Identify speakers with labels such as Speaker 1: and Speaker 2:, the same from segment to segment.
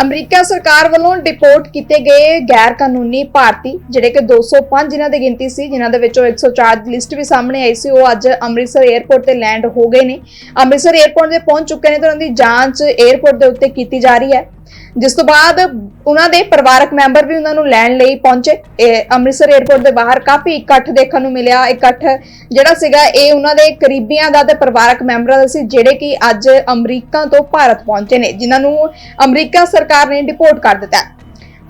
Speaker 1: America ਸਰਕਾਰ ਵੱਲੋਂ deport ਕੀਤੇ ਗਏ ਗੈਰ ਕਾਨੂੰਨੀ ਭਾਰਤੀ, ਜਿਹੜੇ ਕਿ 205 ਜਿਨ੍ਹਾਂ ਦੀ ਗਿਣਤੀ ਸੀ, ਜਿਨ੍ਹਾਂ ਦੇ ਵਿੱਚੋਂ 104 ਦੀ ਲਿਸਟ ਵੀ ਸਾਹਮਣੇ ਆਈ ਸੀ, ਉਹ ਅੱਜ ਅੰਮ੍ਰਿਤਸਰ 에ਅਰਪੋਰਟ ਤੇ ਲੈਂਡ ਹੋ ਗਏ ਨੇ। ਅੰਮ੍ਰਿਤਸਰ 에ਅਰਪੋਰਟ ਦੇ ਪਹੁੰਚ ਚੁੱਕੇ ਨੇ ਤੇ ਉਹਨਾਂ ਦੀ ਜਾਂਚ 에ਅਰਪੋਰਟ ਦੇ ਉੱਤੇ ਕੀਤੀ ਜਾ ਰਹੀ ਹੈ। ਜਿਸ ਤੋਂ ਬਾਅਦ ਉਹਨਾਂ ਦੇ ਪਰਿਵਾਰਕ ਮੈਂਬਰ ਵੀ ਉਹਨਾਂ ਨੂੰ ਲੈਣ ਲਈ ਪਹੁੰਚੇ। ਇਹ ਅੰਮ੍ਰਿਤਸਰ 에ਅਰਪੋਰਟ ਦੇ ਬਾਹਰ ਕਾਫੀ ਇਕੱਠ ਦੇਖਣ ਨੂੰ ਮਿਲਿਆ। ਇਕੱਠ ਜਿਹੜਾ ਸੀਗਾ, ਇਹ ਉਹਨਾਂ ਦੇ ਕਰੀਬੀਆਂ ਦਾ ਤੇ ਪਰਿਵਾਰਕ ਮੈਂਬਰਾਂ ਦਾ ਸੀ, ਜਿਹੜੇ ਕਿ ਅੱਜ ਅਮਰੀਕਾ ਤੋਂ ਭਾਰਤ ਪਹੁੰਚੇ ਨੇ, ਜਿਨ੍ਹਾਂ ਨੂੰ ਅਮਰੀਕਾ ਸਰਕਾਰ ਨੇ ਡਿਪੋਰਟ ਕਰ ਦਿੱਤਾ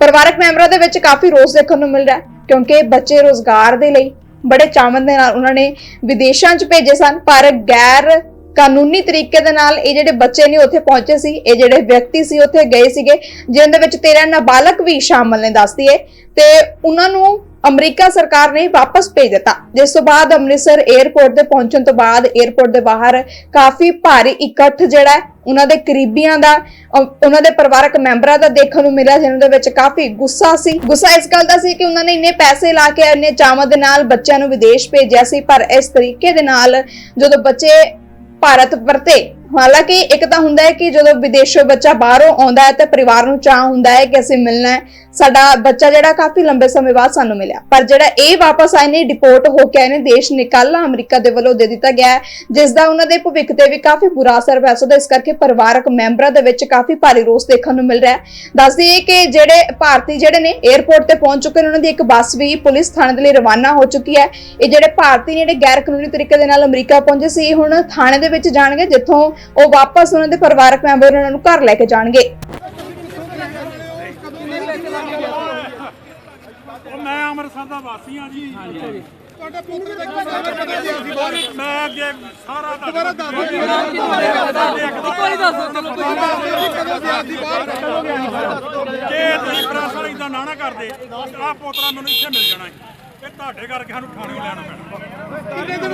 Speaker 1: ਪਰਿਵਾਰਕ ਮੈਂਬਰਾਂ ਦੇ ਵਿੱਚ ਕਾਫੀ ਰੋਸ ਦੇਖਣ ਨੂੰ ਮਿਲ ਰਿਹਾ ਕਿਉਂਕਿ ਬੱਚੇ ਰੋਜ਼ਗਾਰ ਦੇ ਲਈ ਬੜੇ ਚਾਵਨ ਦੇ ਨਾਲ ਉਹਨਾਂ ਨੇ ਵਿਦੇਸ਼ਾਂ 'ਚ ਭੇਜੇ ਸਨ, ਪਰ ਗੈਰ ਕਾਨੂੰਨੀ ਤਰੀਕੇ ਦੇ ਨਾਲ ਇਹ ਜਿਹੜੇ ਬੱਚੇ ਨੇ ਉੱਥੇ ਪਹੁੰਚੇ ਸੀ, ਇਹ ਜਿਹੜੇ ਵਿਅਕਤੀ ਸੀ ਉੱਥੇ ਗਏ ਸੀਗੇ, ਜਿਨ੍ਹਾਂ ਦੇ ਵਿੱਚ 13 ਨਾਬਾਲਗ ਵੀ ਸ਼ਾਮਲ ਨੇ ਦੱਸਦੀ ਹੈ ਤੇ ਉਹਨਾਂ ਨੂੰ ਅਮਰੀਕਾ ਸਰਕਾਰ ਨੇ ਵਾਪਸ ਭੇਜ ਦਿੱਤਾ। ਜਿਸ ਤੋਂ ਬਾਅਦ ਅੰਮ੍ਰਿਤਸਰ 에ਅਰਪੋਰਟ ਤੇ ਪਹੁੰਚਣ ਤੋਂ ਬਾਅਦ 에ਅਰਪੋਰਟ ਦੇ ਬਾਹਰ ਕਾਫੀ ਭਾਰੀ ਇਕੱਠ ਜਿਹੜਾ ਉਹਨਾਂ ਦੇ ਕਰੀਬੀਆਂ ਦਾ ਉਹਨਾਂ ਦੇ ਪਰਿਵਾਰਕ ਮੈਂਬਰਾਂ ਦਾ ਦੇਖਣ ਨੂੰ ਮਿਲਿਆ ਜਿਹਨਾਂ ਦੇ ਵਿੱਚ ਕਾਫੀ ਗੁੱਸਾ ਸੀ। ਗੁੱਸਾ ਇਸ ਗੱਲ ਦਾ ਸੀ ਕਿ ਉਹਨਾਂ ਨੇ ਇੰਨੇ ਪੈਸੇ ਲਾ ਕੇ ਇੰਨੇ ਚਾਵਾਂ ਦੇ ਨਾਲ ਬੱਚਿਆਂ ਨੂੰ ਵਿਦੇਸ਼ ਭੇਜਿਆ ਸੀ, ਪਰ ਇਸ ਤਰੀਕੇ ਦੇ ਨਾਲ ਜਦੋਂ ਬੱਚੇ ਭਾਰਤ ਵਰਤੇ। ਹਾਲਾਂਕਿ ਇੱਕ ਤਾਂ ਹੁੰਦਾ ਹੈ ਕਿ ਜਦੋਂ ਵਿਦੇਸ਼ੋਂ ਬੱਚਾ ਬਾਹਰੋਂ ਆਉਂਦਾ ਹੈ ਤਾਂ ਪਰਿਵਾਰ ਨੂੰ ਚਾਹ ਹੁੰਦਾ ਹੈ ਕਿ ਅਸੀਂ ਮਿਲਣਾ ਹੈ, ਸਾਡਾ ਬੱਚਾ ਜਿਹੜਾ ਕਾਫੀ ਲੰਬੇ ਸਮੇਂ ਬਾਅਦ ਸਾਨੂੰ ਮਿਲਿਆ। ਪਰ ਜਿਹੜਾ ਇਹ ਵਾਪਸ ਆਏ ਨੇ ਡਿਪੋਰਟ ਹੋ ਕੇ ਆਏ ਨੇ, ਦੇਸ਼ ਨਿਕਾਲਾ ਅਮਰੀਕਾ ਦੇ ਵੱਲੋਂ ਦੇ ਦਿੱਤਾ ਗਿਆ ਹੈ, ਜਿਸ ਦਾ ਉਹਨਾਂ ਦੇ ਭਵਿੱਖ ਤੇ ਵੀ ਕਾਫੀ ਬੁਰਾ ਅਸਰ ਪੈ ਸਕਦਾ ਇਸ ਕਰਕੇ ਪਰਿਵਾਰਕ ਮੈਂਬਰਾਂ ਦੇ ਵਿੱਚ ਕਾਫੀ ਭਾਰੀ ਰੋਸ ਦੇਖਣ ਨੂੰ ਮਿਲ ਰਿਹਾ ਹੈ। ਦੱਸ ਦਈਏ ਕਿ ਜਿਹੜੇ ਭਾਰਤੀ ਜਿਹੜੇ ਨੇ 에ਅਰਪੋਰਟ ਤੇ ਪਹੁੰਚ ਚੁੱਕੇ ਨੇ, ਉਹਨਾਂ ਦੀ ਇੱਕ ਬੱਸ ਵੀ ਪੁਲਿਸ ਥਾਣੇ ਦੇ ਲਈ ਰਵਾਨਾ ਹੋ ਚੁੱਕੀ ਹੈ। ਇਹ ਜਿਹੜੇ ਭਾਰਤੀ ਜਿਹੜੇ ਗੈਰ ਕਾਨੂੰਨੀ ਤਰੀਕੇ ਦੇ ਨਾਲ ਅਮਰੀਕਾ ਪਹੁੰਚੇ ਸੀ ਹੁਣ ਥਾਣੇ ਦੇ ਵਿੱਚ ਜਾਣਗੇ, ਜਿੱਥੋਂ ਉਹ ਵਾਪਸ ਉਹਨਾਂ ਦੇ ਪਰਿਵਾਰਕ ਮੈਂਬਰ ਉਹਨਾਂ ਨੂੰ ਘਰ ਲੈ ਕੇ ਜਾਣਗੇ।
Speaker 2: ਮੈਂ
Speaker 3: ਤੁਹਾਡੇ
Speaker 2: ਨਾ ਕਰਦੇ ਪੋਤਰਾ ਕਰਕੇ ਸਾਨੂੰ ਠਾਣੇ ਲੈਣਾ ਪੈਣਾ।